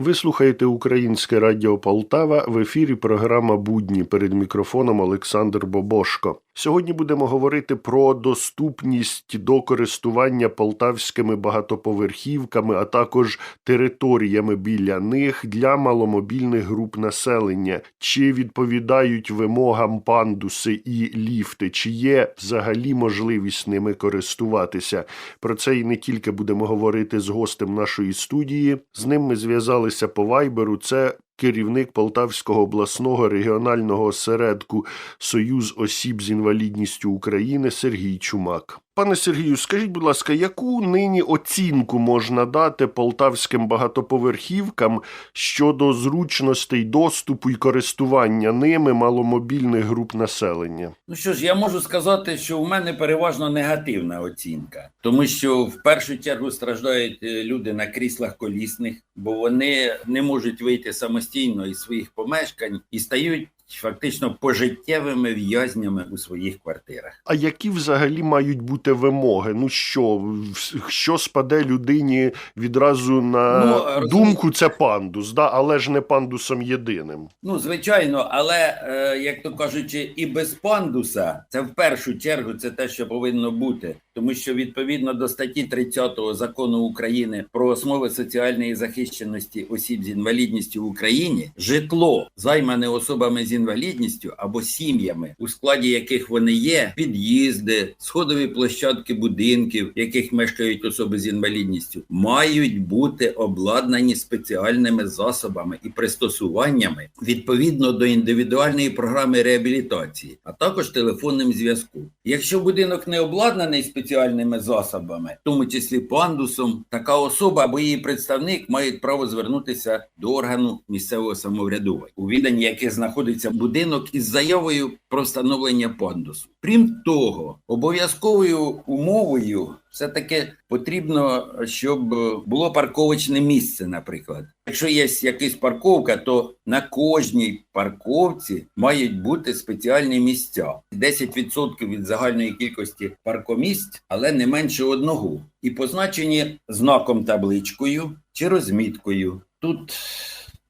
Ви слухаєте Українське Радіо Полтава в ефірі програма Будні перед мікрофоном Олександр Бобошко. Сьогодні будемо говорити про доступність до користування полтавськими багатоповерхівками, а також територіями біля них для маломобільних груп населення. Чи відповідають вимогам пандуси і ліфти, чи є взагалі можливість ними користуватися? Про це і не тільки будемо говорити з гостем нашої студії. З ним ми зв'язалися по вайберу. Це керівник Полтавського обласного регіонального осередку Союз осіб з інвалідністю України Сергій Чумак. Пане Сергію, скажіть, будь ласка, яку нині оцінку можна дати полтавським багатоповерхівкам щодо зручностей доступу і користування ними маломобільних груп населення? Ну що ж, я можу сказати, що у мене переважно негативна оцінка, тому що в першу чергу страждають е, люди на кріслах колісних, бо вони не можуть вийти самостійно із своїх помешкань і стають фактично пожиттєвими в'язнями у своїх квартирах. А які взагалі мають бути вимоги? Ну що, що спаде людині відразу на Ну, думку, це пандус, да? але ж не пандусом єдиним. Ну, звичайно, але е, як то кажучи, і без пандуса це в першу чергу це те, що повинно бути, тому що відповідно до статті 30 закону України про основи соціальної захищеності осіб з інвалідністю в Україні, житло займане особами з інвалідністю або сім'ями, у складі яких вони є, під'їзди, сходові площадки будинків, в яких мешкають особи з інвалідністю, мають бути обладнані спеціальними засобами і пристосуваннями відповідно до індивідуальної програми реабілітації, а також телефонним зв'язку. Якщо будинок не обладнаний спеціальними засобами, в тому числі пандусом, така особа або її представник мають право звернутися до органу місцевого самоврядування, у відданні яких знаходиться будинок із заявою про встановлення пандусу. Крім того, обов'язковою умовою все таки потрібно, щоб було парковочне місце, наприклад. Якщо є якась парковка, то на кожній парковці мають бути спеціальні місця. 10% від загальної кількості паркомісць, але не менше одного. І позначені знаком табличкою чи розміткою. Тут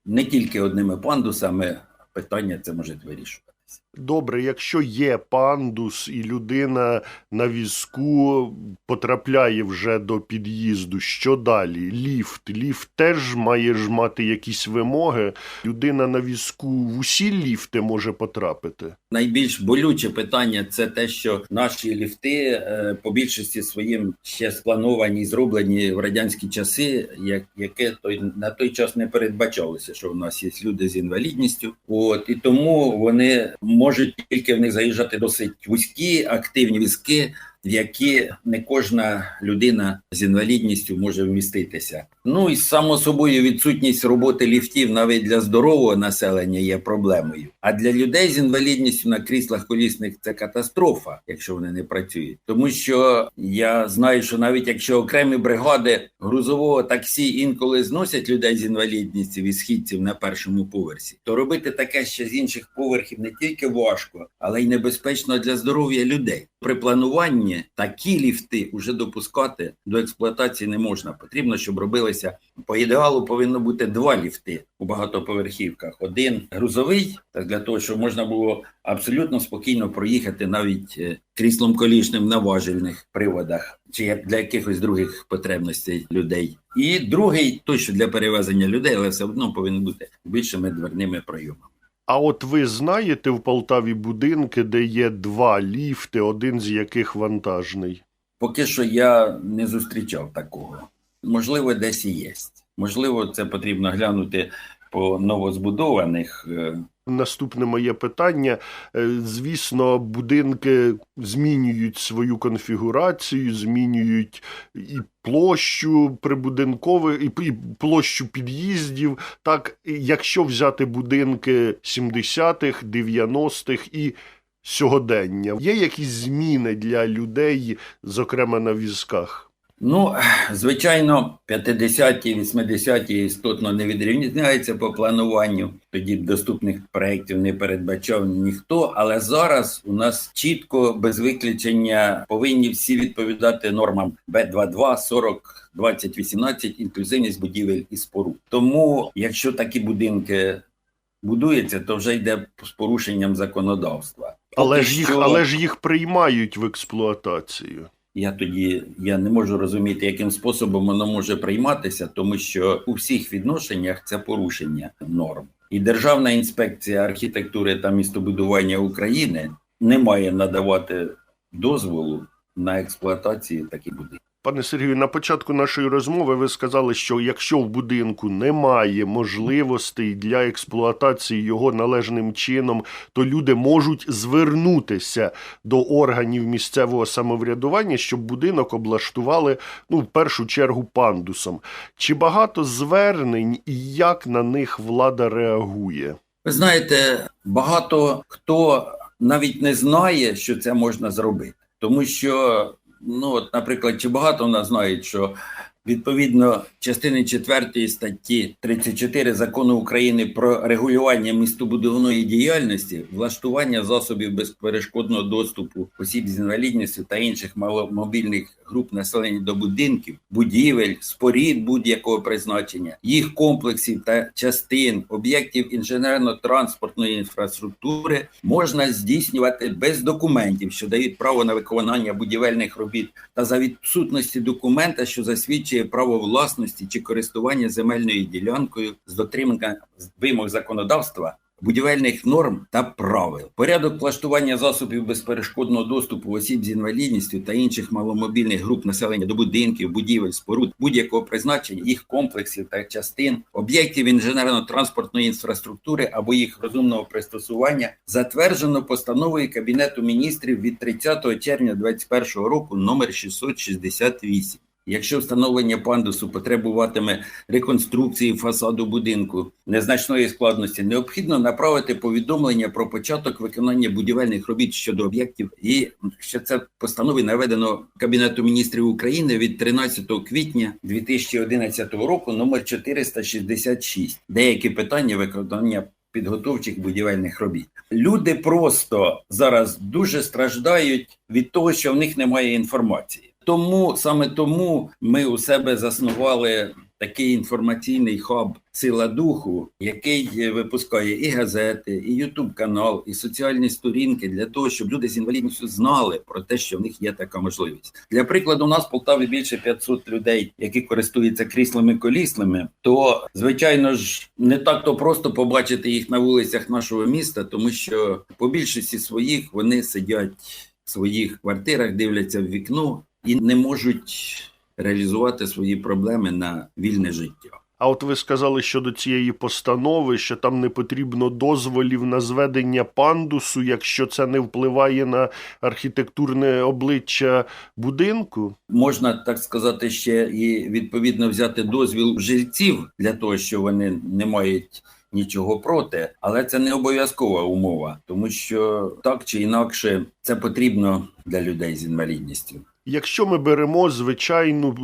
не тільки одними пандусами питання це може вирішуватися. Добре, якщо є пандус і людина на візку потрапляє вже до під'їзду, що далі? Ліфт. Ліфт теж має ж мати якісь вимоги. Людина на візку в усі ліфти може потрапити. Найбільш болюче питання це те, що наші ліфти е, по більшості своїм ще сплановані і зроблені в радянські часи, як яке той на той час не передбачалося, що в нас є люди з інвалідністю. От і тому вони можуть тільки в них заїжджати досить вузькі активні візки. В які не кожна людина з інвалідністю може вміститися. Ну і само собою відсутність роботи ліфтів навіть для здорового населення є проблемою. А для людей з інвалідністю на кріслах колісних це катастрофа, якщо вони не працюють. Тому що я знаю, що навіть якщо окремі бригади грузового таксі інколи зносять людей з інвалідністю і східців на першому поверсі, то робити таке ще з інших поверхів не тільки важко, але й небезпечно для здоров'я людей. При плануванні такі ліфти вже допускати до експлуатації не можна. Потрібно, щоб робилися по ідеалу. Повинно бути два ліфти у багатоповерхівках: один грузовий, так для того, щоб можна було абсолютно спокійно проїхати навіть е, кріслом колішним на важельних приводах, чи для якихось других потребностей людей. І другий точно для перевезення людей, але все одно повинен бути більшими дверними пройомами. А от ви знаєте в Полтаві будинки, де є два ліфти, один з яких вантажний? Поки що я не зустрічав такого. Можливо, десь і є. Можливо, це потрібно глянути по новозбудованих. Наступне моє питання. Е, Звісно, будинки змінюють свою конфігурацію, змінюють і площу прибудинкових, і площу під'їздів. Так, якщо взяти будинки 70-х, 90-х і сьогодення, є якісь зміни для людей, зокрема на візках? Ну, звичайно, 50-ті, 80-ті істотно не відрізняються по плануванню. Тоді доступних проєктів не передбачав ніхто. Але зараз у нас чітко, без виключення, повинні всі відповідати нормам Б22, 40, 20, 18, інклюзивність будівель і споруд. Тому, якщо такі будинки будуються, то вже йде з порушенням законодавства. Але Поки ж їх, що- але ж їх приймають в експлуатацію. Я тоді я не можу розуміти, яким способом воно може прийматися, тому що у всіх відношеннях це порушення норм. І Державна інспекція архітектури та містобудування України не має надавати дозволу на експлуатацію таких будинків. Пане Сергію, на початку нашої розмови ви сказали, що якщо в будинку немає можливостей для експлуатації його належним чином, то люди можуть звернутися до органів місцевого самоврядування, щоб будинок облаштували ну, в першу чергу пандусом. Чи багато звернень і як на них влада реагує? Ви знаєте, багато хто навіть не знає, що це можна зробити, тому що, ну от, наприклад, чи багато в нас знають, що відповідно частини 4 статті 34 закону України про регулювання містобудівної діяльності, влаштування засобів безперешкодного доступу осіб з інвалідністю та інших маломобільних груп населення до будинків, будівель, спорід будь-якого призначення, їх комплексів та частин, об'єктів інженерно-транспортної інфраструктури можна здійснювати без документів, що дають право на виконання будівельних робіт, та за відсутності документа, що засвідчує право власності чи користування земельною ділянкою з дотримання вимог законодавства. Будівельних норм та правил, порядок влаштування засобів безперешкодного доступу осіб з інвалідністю та інших маломобільних груп населення до будинків, будівель, споруд будь-якого призначення, їх комплексів та частин, об'єктів інженерно-транспортної інфраструктури або їх розумного пристосування, затверджено постановою Кабінету міністрів від 30 червня 2021 року номер 668. Якщо встановлення пандусу потребуватиме реконструкції фасаду будинку незначної складності, необхідно направити повідомлення про початок виконання будівельних робіт щодо об'єктів, і що це в постанові наведено Кабінету міністрів України від 13 квітня 2011 року, номер 466. Деякі питання виконання підготовчих будівельних робіт. Люди просто зараз дуже страждають від того, що в них немає інформації. Тому саме тому ми у себе заснували такий інформаційний хаб Сила духу, який випускає і газети, і Ютуб канал, і соціальні сторінки для того, щоб люди з інвалідністю знали про те, що в них є така можливість. Для прикладу, у нас в Полтаві більше 500 людей, які користуються кріслами колісними. То звичайно ж не так то просто побачити їх на вулицях нашого міста, тому що по більшості своїх вони сидять в своїх квартирах, дивляться в вікно і не можуть реалізувати свої проблеми на вільне життя. А от ви сказали щодо цієї постанови, що там не потрібно дозволів на зведення пандусу, якщо це не впливає на архітектурне обличчя будинку. Можна так сказати, ще і відповідно взяти дозвіл жильців для того, що вони не мають нічого проти, але це не обов'язкова умова, тому що так чи інакше це потрібно для людей з інвалідністю. Якщо ми беремо звичайну,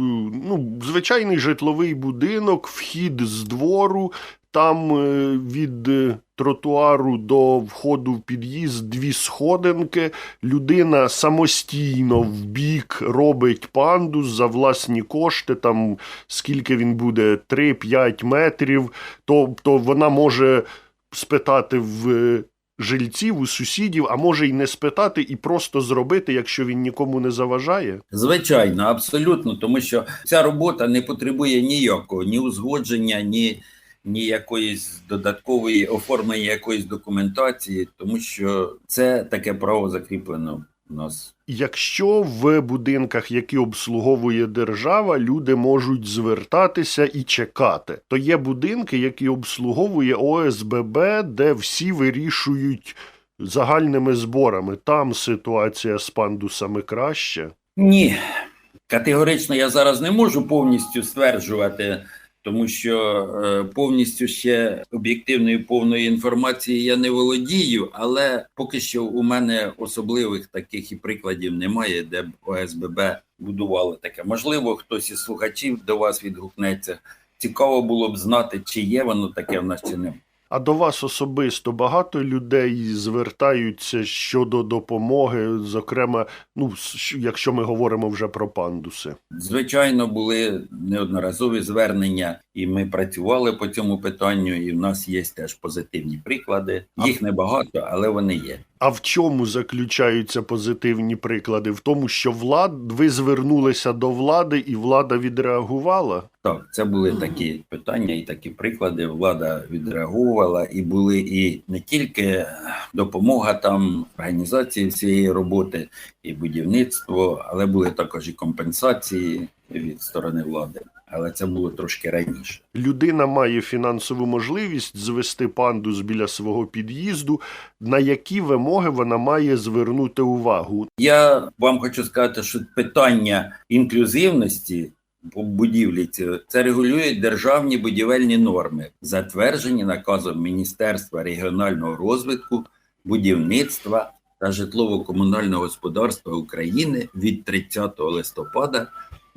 ну, звичайний житловий будинок, вхід з двору, там е, від е, тротуару до входу в під'їзд дві сходинки, людина самостійно в бік робить пандус за власні кошти, там скільки він буде, 3-5 метрів, тобто вона може спитати в е, жильців, у сусідів, а може й не спитати і просто зробити, якщо він нікому не заважає. Звичайно, абсолютно, тому що ця робота не потребує ніякого ні узгодження, ні, ні якоїсь додаткової оформлення якоїсь документації, тому що це таке право закріплено у нас. Якщо в будинках, які обслуговує держава, люди можуть звертатися і чекати, то є будинки, які обслуговує ОСББ, де всі вирішують загальними зборами. Там ситуація з пандусами краще. Ні, категорично я зараз не можу повністю стверджувати, тому що е, повністю ще об'єктивної повної інформації я не володію, але поки що у мене особливих таких і прикладів немає, де б ОСББ будували таке. Можливо, хтось із слухачів до вас відгукнеться. Цікаво було б знати, чи є воно таке в нас, чи немає. А до вас особисто багато людей звертаються щодо допомоги, зокрема, ну, якщо ми говоримо вже про пандуси. Звичайно, були неодноразові звернення, і ми працювали по цьому питанню. І в нас є теж позитивні приклади. Їх небагато, але вони є. А в чому заключаються позитивні приклади? В тому, що влад ви звернулися до влади, і влада відреагувала. Так, це були такі питання і такі приклади. Влада відреагувала, і були і не тільки допомога там організації цієї роботи, і будівництво, але були також і компенсації від сторони влади. Але це було трошки раніше. Людина має фінансову можливість звести пандус біля свого під'їзду. На які вимоги вона має звернути увагу? Я вам хочу сказати, що питання інклюзивності у будівлі це регулюють державні будівельні норми, затверджені наказом Міністерства регіонального розвитку, будівництва та житлово-комунального господарства України від 30 листопада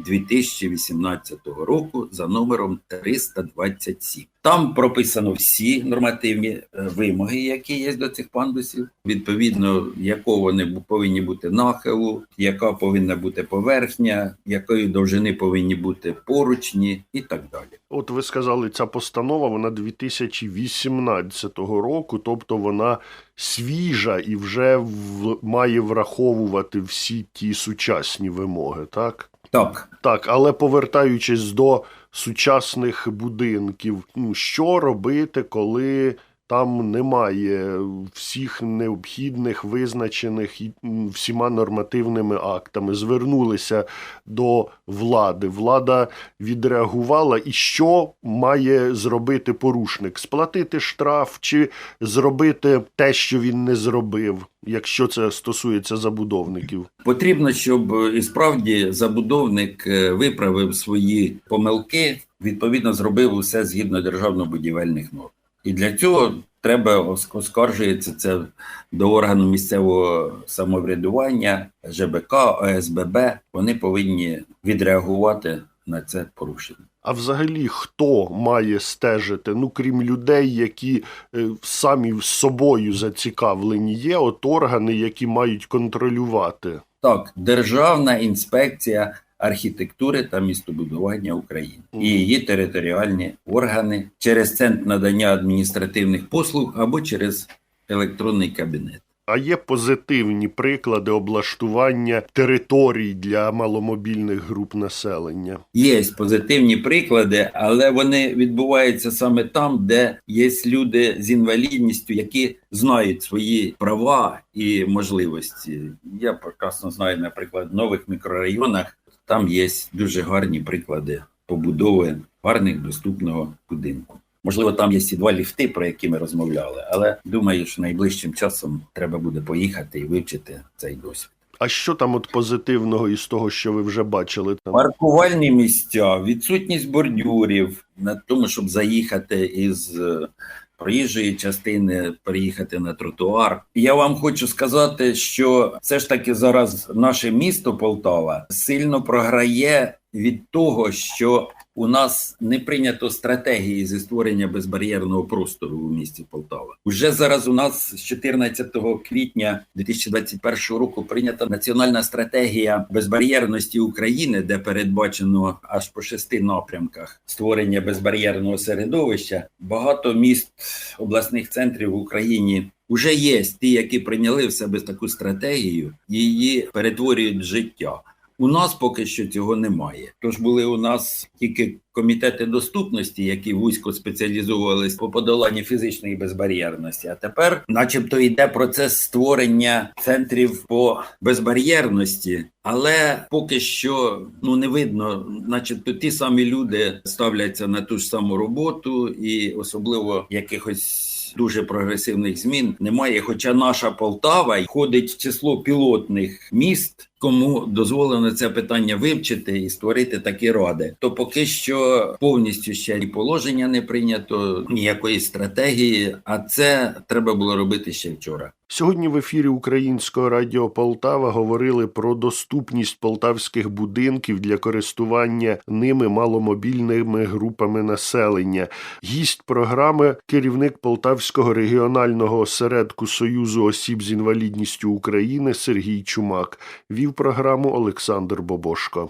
2018 року за номером 327. Там прописано всі нормативні е, вимоги, які є до цих пандусів, відповідно, якого вони повинні бути нахилу, яка повинна бути поверхня, якої довжини повинні бути поручні, і так далі. От ви сказали, ця постанова вона 2018 року, тобто вона свіжа і вже в, має враховувати всі ті сучасні вимоги, так? Так, Так, але повертаючись до сучасних будинків, ну що робити, коли там немає всіх необхідних визначених всіма нормативними актами? Звернулися до влади. Влада відреагувала, і що має зробити порушник? Сплатити штраф чи зробити те, що він не зробив, якщо це стосується забудовників? потрібно, щоб е, і справді забудовник е, виправив свої помилки, відповідно зробив усе згідно державно-будівельних норм. І для цього треба ос- оскаржується це до органу місцевого самоврядування, ЖБК, ОСББ. Вони повинні відреагувати на це порушення. А взагалі, хто має стежити? Ну, крім людей, які е, самі з собою зацікавлені, є от органи, які мають контролювати. Так, Державна інспекція архітектури та містобудування України і її територіальні органи через центр надання адміністративних послуг або через електронний кабінет. А є позитивні приклади облаштування територій для маломобільних груп населення. Є позитивні приклади, але вони відбуваються саме там, де є люди з інвалідністю, які знають свої права і можливості. Я прекрасно знаю, наприклад, в нових мікрорайонах там є дуже гарні приклади побудови гарних доступного будинку. Можливо, там є ці два ліфти, про які ми розмовляли, але думаю, що найближчим часом треба буде поїхати і вивчити цей досвід. А що там от позитивного із того, що ви вже бачили там? Паркувальні місця, відсутність бордюрів на тому, щоб заїхати із проїжджої частини, переїхати на тротуар. Я вам хочу сказати, що все ж таки зараз наше місто Полтава сильно програє від того, що у нас не прийнято стратегії зі створення безбар'єрного простору у місті Полтава. Уже зараз у нас з 14 квітня 2021 року прийнята національна стратегія безбар'єрності України, де передбачено аж по шести напрямках створення безбар'єрного середовища. Багато міст обласних центрів в Україні. Уже є ті, які прийняли в себе таку стратегію, її перетворюють в життя. У нас поки що цього немає. Тож були у нас тільки комітети доступності, які вузько спеціалізувалися по подоланні фізичної безбар'єрності. А тепер, начебто, йде процес створення центрів по безбар'єрності, але поки що ну не видно, начебто ті самі люди ставляться на ту ж саму роботу, і особливо якихось. Дуже прогресивних змін немає. Хоча наша Полтава входить в число пілотних міст кому дозволено це питання вивчити і створити такі ради. То поки що повністю ще і положення не прийнято, ніякої стратегії, а це треба було робити ще вчора. Сьогодні в ефірі Українського радіо Полтава говорили про доступність полтавських будинків для користування ними маломобільними групами населення. Гість програми керівник Полтавського регіонального осередку Союзу осіб з інвалідністю України Сергій Чумак. Вів програму Олександр Бобошко.